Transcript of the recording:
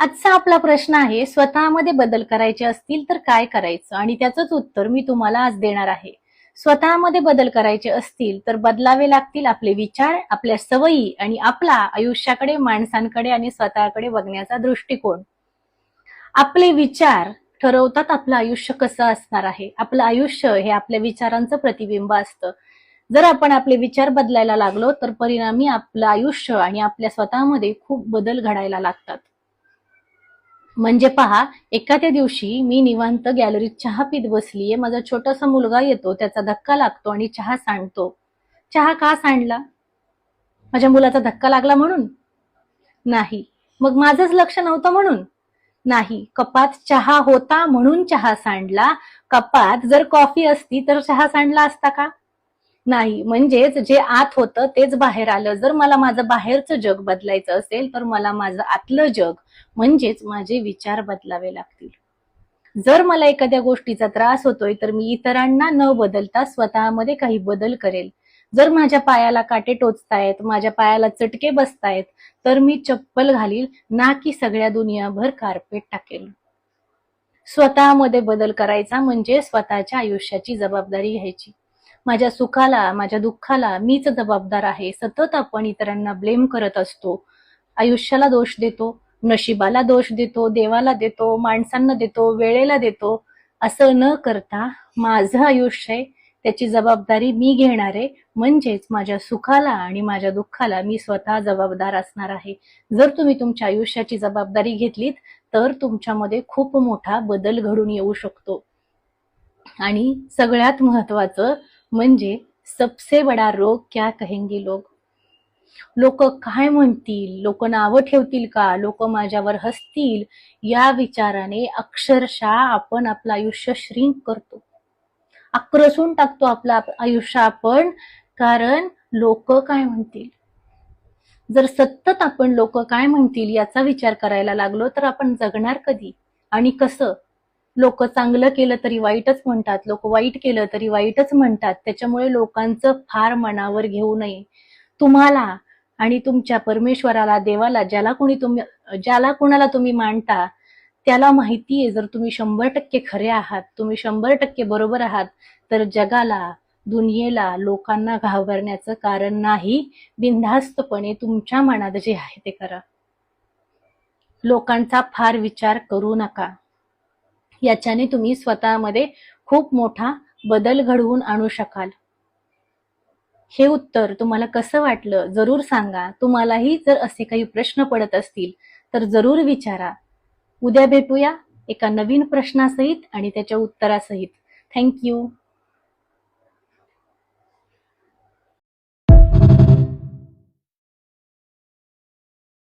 आजचा आपला प्रश्न आहे स्वतःमध्ये बदल करायचे असतील तर काय करायचं? आणि त्याचंच उत्तर मी तुम्हाला आज देणार आहे. स्वतःमध्ये बदल करायचे असतील तर बदलावे लागतील आपले विचार आपल्या सवयी आणि आपला आयुष्याकडे माणसांकडे आणि स्वतःकडे बघण्याचा दृष्टिकोन. आपले विचार ठरवतात आपलं आयुष्य कसं असणार आहे. आपलं आयुष्य हे आपल्या विचारांचं प्रतिबिंब असतं. जर आपण आपले विचार बदलायला लागलो तर परिणामी आपलं आयुष्य आणि आपल्या स्वतःमध्ये खूप बदल घडायला लागतात. म्हणजे पहा एखाद्या दिवशी मी निवांत गॅलरीत चहा पित बसलीये माझा छोटासा मुलगा येतो त्याचा धक्का लागतो आणि चहा सांडतो. चहा का सांडला? माझ्या मुलाचा धक्का लागला म्हणून? नाही. मग माझंच लक्ष नव्हतं म्हणून? नाही. कपात चहा होता म्हणून चहा सांडला. कपात जर कॉफी असती तर चहा सांडला असता का? नाही. म्हणजेच जे आत होतं तेच बाहेर आलं. जर मला माझं बाहेरचं जग बदलायचं असेल तर मला माझं आतलं जग म्हणजेच माझे विचार बदलावे लागतील. जर मला एखाद्या गोष्टीचा त्रास होतोय तर मी इतरांना न बदलता स्वतःमध्ये काही बदल करेल. जर माझ्या पायाला काटे टोचतायत माझ्या पायाला चटके बसतायत तर मी चप्पल घालील ना की सगळ्या दुनियाभर कार्पेट टाकेल. स्वतःमध्ये बदल करायचा म्हणजे स्वतःच्या आयुष्याची जबाबदारी घ्यायची. माझ्या सुखाला माझ्या दुःखाला मीच जबाबदार आहे. सतत आपण इतरांना ब्लेम करत असतो. आयुष्याला दोष देतो नशिबाला दोष देतो देवाला देतो माणसांना देतो वेळेला देतो. असं न करता माझं आयुष्य आहे त्याची जबाबदारी मी घेणार आहे. म्हणजेच माझ्या सुखाला आणि माझ्या दुःखाला मी स्वतः जबाबदार असणार आहे. जर तुम्ही तुमच्या आयुष्याची जबाबदारी घेतलीत तर तुमच्यामध्ये खूप मोठा बदल घडून येऊ शकतो. आणि सगळ्यात महत्वाचं म्हणजे सबसे बडा रोग क्या कहेंगे लोग? लोक काय म्हणतील? लोक नावं ठेवतील का? लोक माझ्यावर हसतील? या विचाराने अक्षरशः आपण आपलं आयुष्य श्रिंक करतो. आक्रसून टाकतो आपलं आयुष्य आपण. कारण लोक काय म्हणतील? जर सतत आपण लोक काय म्हणतील याचा विचार करायला लागलो तर आपण जगणार कधी? आणि कसं? लोक चांगलं केलं तरी वाईटच म्हणतात लोक वाईट केलं तरी वाईटच म्हणतात. त्याच्यामुळे लोकांचं फार मनावर घेऊ नये. तुम्हाला आणि तुमच्या परमेश्वराला देवाला ज्याला कोणी तुम्ही ज्याला कोणाला तुम्ही मानता त्याला माहिती आहे जर तुम्ही शंभर टक्के खरे आहात तुम्ही शंभर टक्के बरोबर आहात तर जगाला दुनियेला लोकांना घाबरण्याचं कारण नाही. बिनधास्तपणे तुमच्या मनात जे आहे ते करा. लोकांचा फार विचार करू नका. याच्याने तुम्ही स्वतःमध्ये खूप मोठा बदल घडवून आणू शकाल. हे उत्तर तुम्हाला कसं वाटलं जरूर सांगा. तुम्हालाही जर असे काही प्रश्न पडत असतील तर जरूर विचारा. उद्या भेटूया एका नवीन प्रश्नासहित आणि त्याच्या उत्तरासहित. थँक्यू